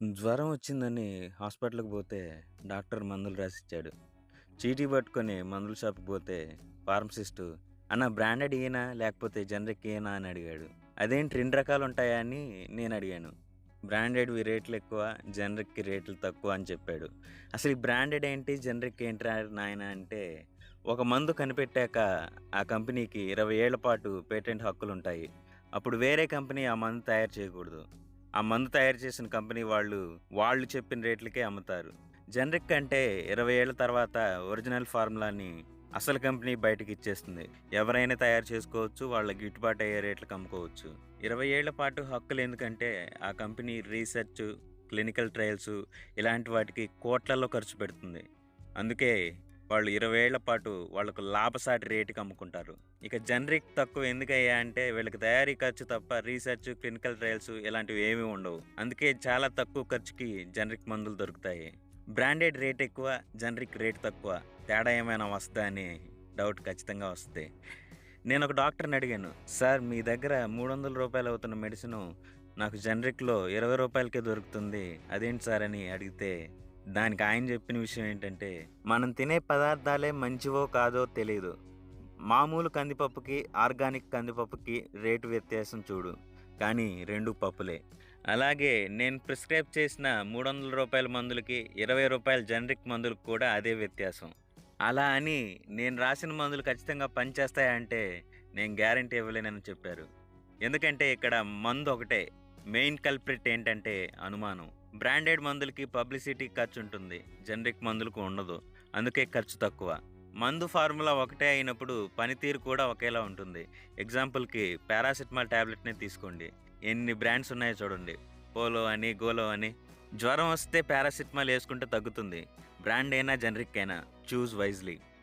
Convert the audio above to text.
జ్వరం వచ్చిందని హాస్పిటల్‌కి పోతే డాక్టర్ మందులు రాసిచ్చాడు. చీటీ పట్టుకొని మందుల షాప్‌కి పోతే ఫార్మసిస్టు "అన్న బ్రాండెడ్ ఈయనా లేకపోతే జనరిక్ ఈయనా అని అడిగాడు. అదేంటి రెండు రకాలు ఉంటాయా అని నేనడిగాను. బ్రాండెడ్‌వి రేట్లెక్కువ, జనరిక్‌కి రేట్లు తక్కువ అని చెప్పాడు. అసలు ఈ బ్రాండెడ్ ఏంటి? జనరిక్ ఏంటి నాయనా అంటే ఒక మందు కనిపెట్టాక ఆ కంపెనీకి 20 ఏళ్ళ పాటు పేటెంట్ హక్కులు ఉంటాయి అప్పుడు వేరే కంపెనీ ఆ మందు తయారు చేయకూడదు. ఆ మందు తయారు చేసిన కంపెనీ వాళ్ళు, వాళ్ళు చెప్పిన రేట్లకే అమ్ముతారు. జనరిక్ అంటే 20 ఏళ్ళ తర్వాత ఒరిజినల్ ఫార్ములాని అసలు కంపెనీ బయటకిచ్చేస్తుంది. ఎవరైనా తయారు చేసుకోవచ్చు. వాళ్ళ గిట్టుబాటు అయ్యే రేట్లకు అమ్ముకోవచ్చు. 20 ఏళ్ళ పాటు హక్కులు ఎందుకంటే ఆ కంపెనీ రీసెర్చ్, క్లినికల్ ట్రయల్స్ ఇలాంటి వాటికి కోట్లలో ఖర్చు పెడుతుంది. అందుకే వాళ్ళు 20 ఏళ్ళ పాటు వాళ్ళకు లాభసాటి రేటుకి అమ్ముకుంటారు. ఇక జనరిక్ తక్కువ ఎందుకయ్యా అంటే వీళ్ళకి తయారీ ఖర్చు తప్ప రీసెర్చ్, క్లినికల్ ట్రయల్స్ ఇలాంటివి ఏమీ ఉండవు. అందుకే చాలా తక్కువ ఖర్చుకి జనరిక్ మందులు దొరుకుతాయి. బ్రాండెడ్ రేట్ ఎక్కువ, జనరిక్ రేట్ తక్కువ. తేడా ఏమైనా వస్తుందా అని డౌట్ ఖచ్చితంగా వస్తే నేను ఒక డాక్టర్‌ని అడిగాను. సార్ మీ దగ్గర మూడు వందల రూపాయలు అవుతున్న మెడిసిను నాకు జనరిక్‌లో ఇరవై రూపాయలకే దొరుకుతుంది. అదేంటి సార్ అని అడిగితే దానికి ఆయన చెప్పిన విషయం ఏంటంటే మనం తినే పదార్థాలే మంచివో కాదో తెలియదు మామూలు కందిపప్పుకి, ఆర్గానిక్ కందిపప్పుకి రేటు వ్యత్యాసం చూడు. కానీ రెండు పప్పులే. అలాగే నేను ప్రిస్క్రైబ్ చేసిన మూడు వందల రూపాయల మందులకి, ఇరవై రూపాయల జనరిక్ మందులకు కూడా అదే వ్యత్యాసం. అలా అని నేను రాసిన మందులు ఖచ్చితంగా పనిచేస్తాయంటే నేను గ్యారంటీ ఇవ్వలేనని చెప్పారు. ఎందుకంటే ఇక్కడ మందు ఒకటే. మెయిన్ కల్ప్రిట్ ఏంటంటే అనుమానం. బ్రాండెడ్ మందులకి పబ్లిసిటీ ఖర్చు ఉంటుంది జనరిక్ మందులకు ఉండదు. అందుకే ఖర్చు తక్కువ. మందు ఫార్ములా ఒకటే అయినప్పుడు పనితీరు కూడా ఒకేలా ఉంటుంది. ఎగ్జాంపుల్‌కి పారాసిటమాల్ ట్యాబ్లెట్ని తీసుకోండి. ఎన్ని బ్రాండ్స్ ఉన్నాయో చూడండి. పోలో అని, గోలో అని. జ్వరం వస్తే పారాసిటమాల్ వేసుకుంటే తగ్గుతుంది. బ్రాండ్ అయినా, జనరిక్ అయినా చూజ్ వైజ్‌లీ.